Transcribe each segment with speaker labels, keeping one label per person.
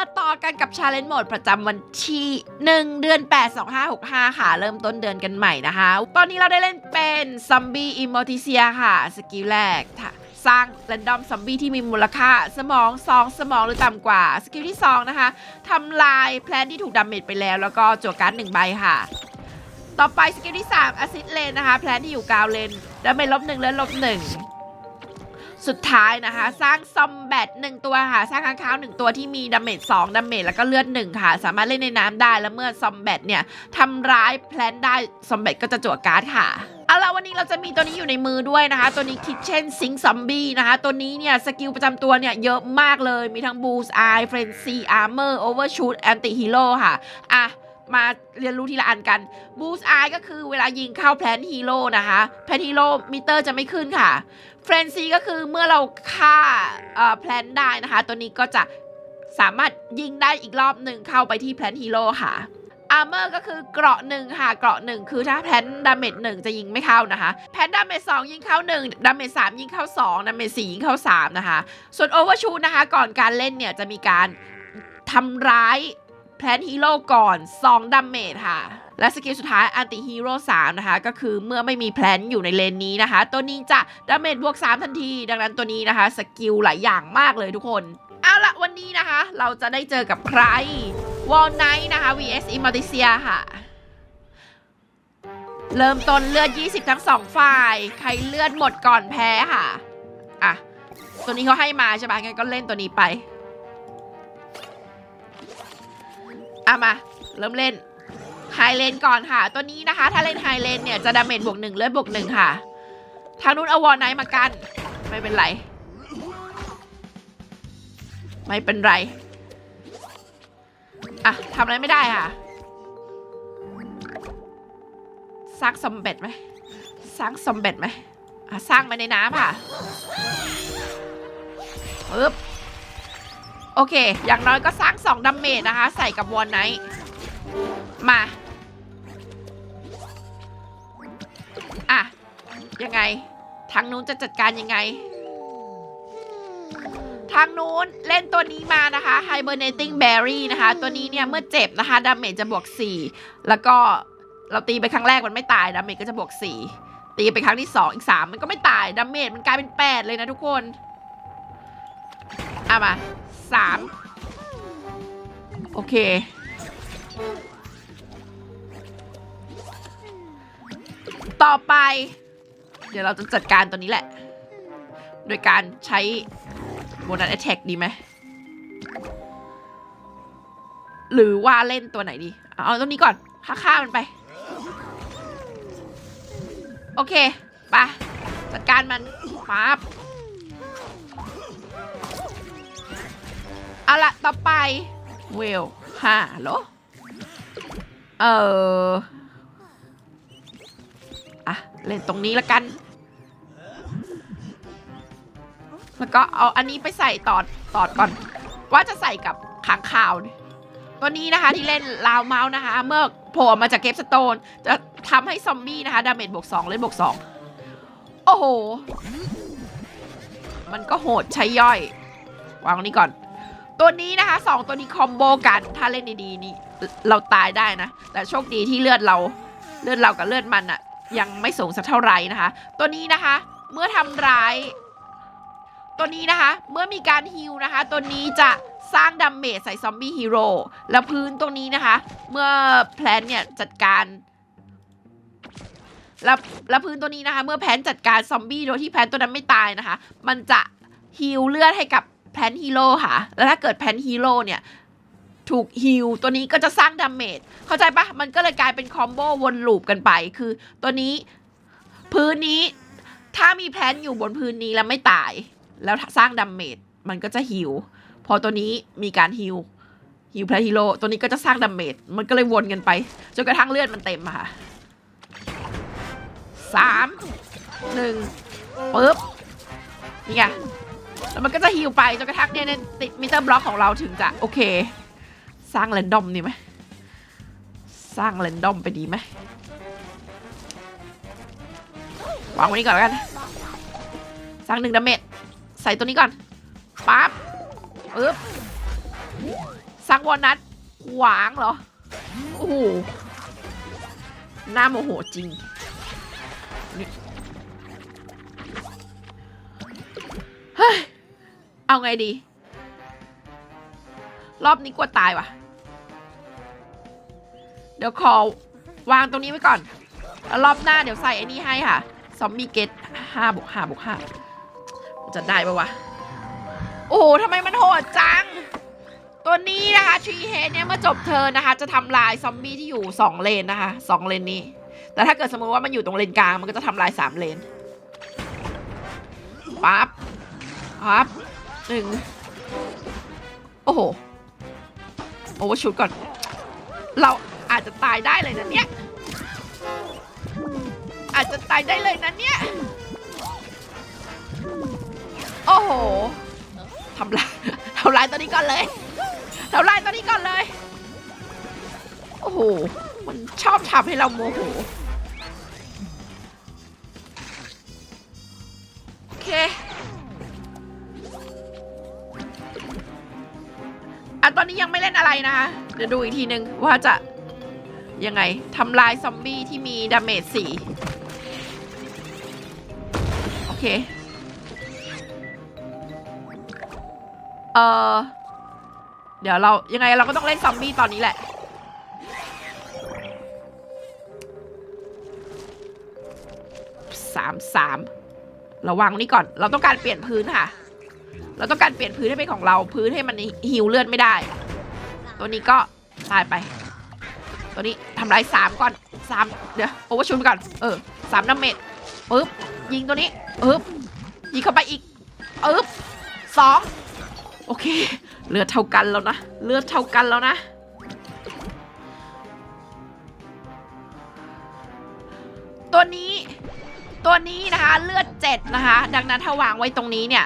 Speaker 1: มาต่อกันกับชาเลนจ์โหมดประจำวันที่ 1 เดือน 8 2565 ค่ะ เริ่มต้นเดือนกันใหม่นะคะ ตอนนี้เราได้เล่นเป็นซอมบี้อิมมอร์ติเซียค่ะ สกิลแรกค่ะสร้างแรนดอมซอมบี้ที่มีมูลค่าสมอง 2 สมองหรือต่ำกว่า สกิลที่ 2 นะคะทำลายแพลนที่ถูกดาเมจไปแล้ว แล้วก็จั่วการ์ดหนึ่งใบค่ะ ต่อไปสกิลที่3อาซิดเลนนะคะ แพลนที่อยู่กลาวเลนดาเมจลบหนึ่งและลบหนึ่ง สุดท้ายนะคะ สร้างซอมแบทหนึ่งตัวค่ะ สร้างค้างคาวหนึ่งตัวที่มีดาเมจสองดาเมจแล้วก็เลือดหนึ่งค่ะ สามารถเล่นในน้ำได้แล้วเมื่อซอมแบทเนี่ยทำร้ายแพลนได้ซอมแบทก็จะจั่วการ์ดค่ะเอาละวันนี้เราจะมีตัวนี้อยู่ในมือด้วยนะคะ ตัวนี้ Kitchen Sink Zombie นะคะ ตัวนี้เนี่ย สกิลประจำตัวเนี่ย เยอะมากเลยมีทั้ง Boost Eye Frenzy Armor Overshoot Anti Hero ค่ะ อะ มาเรียนรู้ทีละอันกัน Boost Eye ก็คือเวลายิงเข้าแพลนฮีโร่นะคะแพลนฮีโร่มิเตอร์จะไม่ขึ้นค่ะเฟรนซีก็คือเมื่อเราฆ่าแพลนได้นะคะ ตัวนี้ก็จะสามารถยิงได้อีกรอบหนึ่งเข้าไปที่แพลนฮีโร่ค่ะอาร์เมอร์ก็คือเกราะหนึ่งค่ะ เกราะหนึ่งคือถ้าแพลนดาเมจหนึ่งจะยิงไม่เข้านะคะ แพลนดาเมจสองยิงเข้าหนึ่งดาเมจสามยิงเข้าสองดาเมจสี่ยิงเข้าสามนะคะ ส่วนโอเวอร์ชูนะคะ ก่อนการเล่นเนี่ยจะมีการทำร้าย แพลนฮีโร่ก่อน2ดาเมจค่ะและสกิลสุดท้ายอันติฮีโร่3นะคะ ก็คือเมื่อไม่มีแพลนอยู่ในเลนนี้นะคะ ตัวนี้จะดาเมจบวก 3 ทันที ดังนั้นตัวนี้นะคะ สกิลหลายอย่างมากเลยทุกคน เอาละวันนี้นะคะ เราจะได้เจอกับใครวอลไนท์นะคะ vs i m m o r t i c i a ค่ะ เริ่มต้นเลือด 20 ทั้ง 2 ฝ่าย ใครเลือดหมดก่อนแพ้ค่ะ อะ ตัวนี้เขาให้มาใช่ปะงั้นก็เล่นตัวนี้ไป อะมา เริ่มเล่นไฮเลนก่อนค่ะ ตัวนี้นะคะ ถ้าเล่นไฮเลนเนี่ยจะดาเมจบวกหนึ่งเลือดบวกหนึ่งค่ะ ทางนู้นเอาวอลไนท์มากัน ไม่เป็นไร ไม่เป็นไร อะทำอะไรไม่ได้ค่ะสร้างซอมเบ็ดไหมสร้างซอมเบ็ดไหมอะสร้างมาในน้ำค่ะปึ๊บ โอเค อย่างน้อยก็สร้างสองดาเมจนะคะ ใส่กับวอลไนท์มา อะ ยังไง ทางนู้นจะจัดการยังไง ทางนู้นเล่นตัวนี้มานะคะ Hibernating Berry นะคะ ตัวนี้เนี่ย เมื่อเจ็บนะคะดาเมจจะบวก 4 แล้วก็เราตีไปครั้งแรกมันไม่ตายดาเมจก็จะบวก 4 ตีไปครั้งที่ 2 อีก 3 มันก็ไม่ตายดาเมจมันกลายเป็น 8 เลยนะทุกคน อะมา 3โอเค ต่อไป เดี๋ยวเราจะจัดการตัวนี้แหละ โดยการใช้โบนัสแอ t แทกดีไหม หรือว่าเล่นตัวไหนดี เอาตัวนี้ก่อนฆ่าฆ่ามันไป โอเค ไป จัดการมันปั๊บ เอาละต่อไปเวลห้าเหรอ เอออะ เล่นตรงนี้ละกัน แล้วก็เอาอันนี้ไปใส่ตอดตอดก่อน ว่าจะใส่กับค้างคาวตัวนี้นะคะที่เล่นลาวเมาส์นะคะ เมื่อโผล่มาจากเกฟสโตน จะทำให้ซอมบี้นะคะ ดาเมจบวก2เล่นบวก2โอ้โห มันก็โหดใช้ย่อย วางตรงนี้ก่อน ตัวนี้นะคะสองตัวนี้คอมโบกันถ้าเล่นดีๆนี่เราตายได้นะ แต่โชคดีที่เลือดเราเลือดเรากับเลือดมันอะยังไม่สูงสักเท่าไหร่นะคะ ตัวนี้นะคะ เมื่อทำร้าย ตัวนี้นะคะ เมื่อมีการฮิลนะคะ ตัวนี้จะสร้างดาเมจใส่ซอมบี้ฮีโร่แล้วพื้นตรงนี้นะคะ เมื่อแพลนเนี่ยจัดการแล้วแล้วพื้นตัวนี้นะคะ เมื่อแพนจัดการซอมบี้โดยที่แพนตัวนั้นไม่ตายนะคะ มันจะฮิลเลือดให้กับ แพนฮีโร่ค่ะ แล้วถ้าเกิดแพนฮีโร่เนี่ย ถูกฮิลตัวนี้ก็จะสร้างดาเมจเข้าใจปะมันก็เลยกลายเป็นคอมโบวนลูปกันไป คือตัวนี้พื้นนี้ถ้ามีแพนอยู่บนพื้นนี้แล้วไม่ตาย แล้วสร้างดาเมจมันก็จะฮิลพอตัวนี้มีการฮิลฮิลแพลนฮีโร่ตัวนี้ก็จะสร้างดาเมจมันก็เลยวนกันไปจนกระทั่งเลือดมันเต็มค่ะสามหนึ่งปึ๊บนี่ไง แล้วมันก็จะฮิวไปจนกระทั่งเนี่ยเนี่ยติดมิเตอร์บล็อกของเราถึงจะโอเค สร้างแรนดอมดีไหมสร้างแรนดอมไปดีไหมวางไว้นี่ก่อนแล้วกัน สร้างหนึ่งดาเมจใส่ตัวนี้ก่อนปั๊บปึ๊บซักวอลนัทขวางเหรอโอ้โหน่าโมโหจริงเฮ้ย เอาไงดี รอบนี้กลัวตายว่ะ เดี๋ยวขอวางตรงนี้ไว้ก่อน แล้วรอบหน้าเดี๋ยวใส่ไอ้นี่ให้ค่ะ ซอมบี้เกตห้าบวกห้าบวกห้าจะได้ปะวะ โอ้โหทำไมมันโหดจัง ตัวนี้นะคะทรีเฮดเนี่ยเมื่อจบเธอนะคะ จะทำลายซอมบี้ที่อยู่2เลนนะคะสองเลนนี้ แต่ถ้าเกิดสมมติว่ามันอยู่ตรงเลนกลาง มันก็จะทำลาย3เลนปั๊บปั๊บ หนึ่งโอ้โหโอเวอร์ชุดก่อน เราอาจจะตายได้เลยนะเนี่ย อาจจะตายได้เลยนะเนี่ย โอ้โหทำลายทำลายตัวนี้ก่อนเลยทำลายตัวนี้ก่อนเลย โอ้โห มันชอบทำให้เราโมโห นี้ยังไม่เล่นะคะเดี๋ยวดูอีกทีนึงว่าจะยังไงทำลายซอมบี้ที่มีดาเมจสีโอเค เออเดี๋ยวเรายังไงเราก็ต้องเล่นซอมบี้ตอนนี้แหละ สามสามระวังนี่ก่อน เราต้องการเปลี่ยนพื้นค่ะ เราต้องการเปลี่ยนพื้นให้เป็นของเรา พื้นให้มันหิวเลือดไม่ได้ ตัวนี้ก็ตายไป ตัวนี้ทำลายสามก่อนสามเดี๋ยวโอเวอร์ชูไปก่อน เออสามดาเมจปึ๊บ ยิงตัวนี้ปึ๊บ ยิงเข้าไปอีกปึ๊บสองโอเค เลือดเท่ากันแล้วนะ เลือดเท่ากันแล้วนะ ตัวนี้ตัวนี้นะคะเลือดเจ็ดนะคะ ดังนั้นถ้าวางไว้ตรงนี้เนี่ย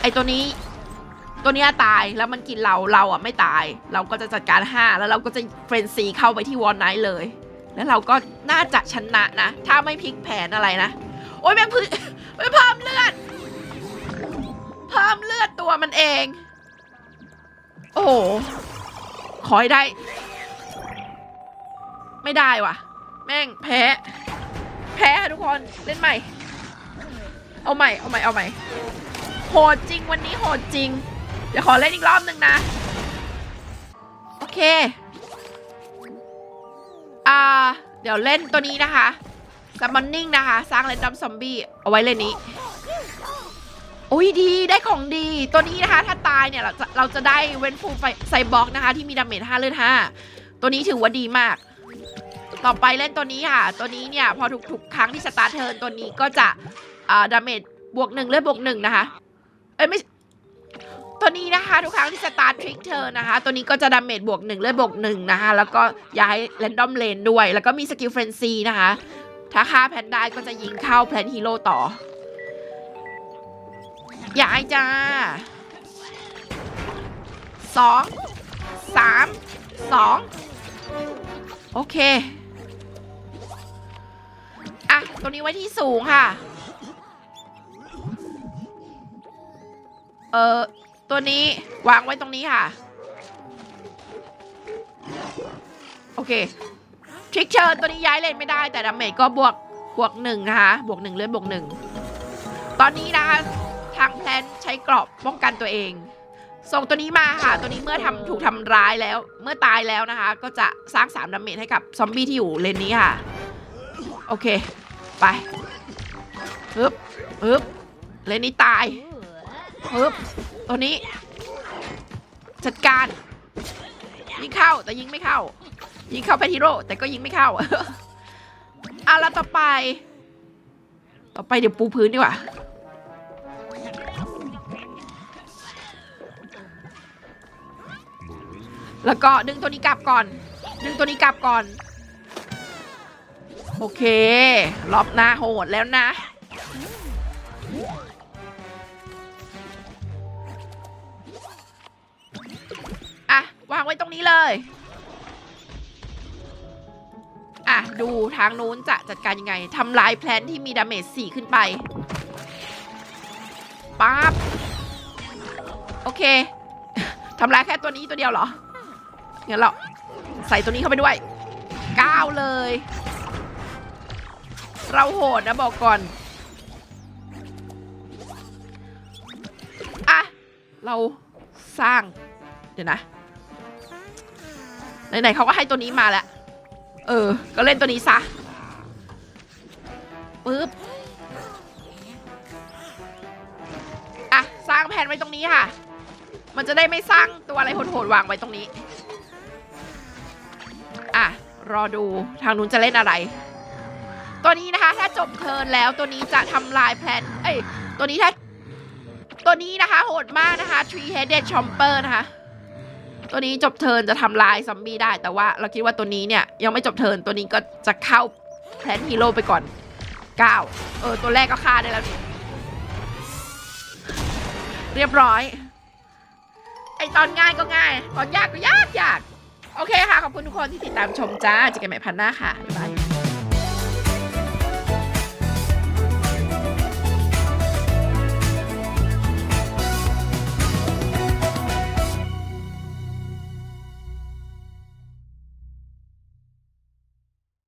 Speaker 1: ไอตัวนี้ ตัวเนี้ยตายแล้วมันกินเราเราอะไม่ตาย เราก็จะจัดการห้าแล้วเราก็จะเฟรนซีเข้าไปที่วอลไนท์เลย แล้วเราก็น่าจะชนะนะ ถ้าไม่พลิกแผนอะไรนะ โอ้ยแม่งพื้นไม่เพิ่มเลือด เพิ่มเลือดตัวมันเอง โอ้โหขอให้ได้ ไม่ได้ว่ะ แม่งแพ้ แพ้ทุกคนเล่นใหม่ เอาใหม่เอาใหม่เอาใหม่โหดจริงวันนี้โหดจริง เดี๋ยวขอเล่นอีกรอบหนึ่งนะ โอเค อ่า เดี๋ยวเล่นตัวนี้นะคะ s ัมมอนนิ่งนะคะ สร้างเรนดอมซอมบี้เอาไว้เลยนี้โอ้ยดีได้ของดี ตัวนี้นะคะ ถ้าตายเนี่ย เราจะเราจะได้เวนฟูไฟไซบล็อกนะคะ ที่มีดาเมจ5เลือด5ตัวนี้ถือว่าดีมาก ต่อไปเล่นตัวนี้ค่ะ ตัวนี้เนี่ย พอทุกๆครั้งที่สตาร์เทิร์นตัวนี้ก็จะอ่าดาเมจบวกหนึ่งเลือดบวกหนึ่งนะคะ เอ้ยไม่ ตัวนี้นะคะ ทุกครั้งที่สตาร์ทริกเธอนะคะ ตัวนี้ก็จะดาเมจบวกหนึ่งเลือดบวกหนึ่งนะคะ แล้วก็ย้ายแรนดอมเลนด้วย แล้วก็มีสกิลเฟรนซีนะคะ ถ้าฆ่าแพนได้ก็จะยิงเข้าแพลนฮีโร่ต่อ ย้ายจ้าสองสามสองโอเค อะ ตัวนี้ไว้ที่สูงค่ะ เออ ตัวนี้วางไว้ตรงนี้ค่ะ โอเคทริกเชอร์ตัวนี้ย้ายเลนไม่ได้ แต่ดาเมจก็บวกบวกหนึ่งนะคะบวกหนึ่งเลือดบวกหนึ่งตอนนี้นะคะทางแพลนใช้กรอบป้องกันตัวเอง ส่งตัวนี้มาค่ะ ตัวนี้เมื่อทำถูกทำร้ายแล้ว เมื่อตายแล้วนะคะ ก็จะสร้างสามดาเมจให้กับซอมบี้ที่อยู่เลนนี้ค่ะ โอเค ไปฮึบฮึบเลนนี้ตาย ฮึบตัวนี้ จัดการ ยิงเข้าแต่ยิงไม่เข้า ยิงเข้าแพทฮิโร่แต่ก็ยิงไม่เข้าอะแล้วต่อไป ต่อไปเดี๋ยวปูพื้นดีกว่าแล้วก็ดึงตัวนี้กลับก่อน ดึงตัวนี้กลับก่อน โอเค รอบหน้าโหดแล้วนะ วางไว้ตรงนี้เลย อะ ดูทางนู้นจะจัดการยังไงทำลายแพลนที่มีดาเมจ4ขึ้นไปปั๊บโอเคทำลายแค่ตัวนี้ตัวเดียวเหรองั้นเราใส่ตัวนี้เข้าไปด้วยก้าวเลย เราโหดนะบอกก่อนอะเราสร้าง เดี๋ยวนะ ไหนๆเขาก็ให้ตัวนี้มาแล้ว เออ ก็เล่นตัวนี้ซะปึ๊บอะสร้างแผนไว้ตรงนี้ค่ะ มันจะได้ไม่สร้างตัวอะไรโหดๆวางไว้ตรงนี้ อะ รอดูทางนู้นจะเล่นอะไร ตัวนี้นะคะ ถ้าจบเทิร์นแล้วตัวนี้จะทำลายแพลน เอ้ย ตัวนี้ถ้า ตัวนี้นะคะ โหดมากนะคะ Tree Headed Chomper นะคะ ตัวนี้จบเทินจะทำลายซอมบี้ได้ แต่ว่าเราคิดว่าตัวนี้เนี่ยยังไม่จบเทินตัวนี้ก็จะเข้าแพลนฮีโร่ไปก่อน 9 เออ ตัวแรกก็ฆ่าได้แล้วนี่เรียบร้อย ไอตอนง่ายก็ง่าย ตอนยากก็ยากยาก โอเคค่ะ ขอบคุณทุกคนที่ติดตามชมจ้าเจอกันใหม่พันหน้าค่ะ บ๊ายบาย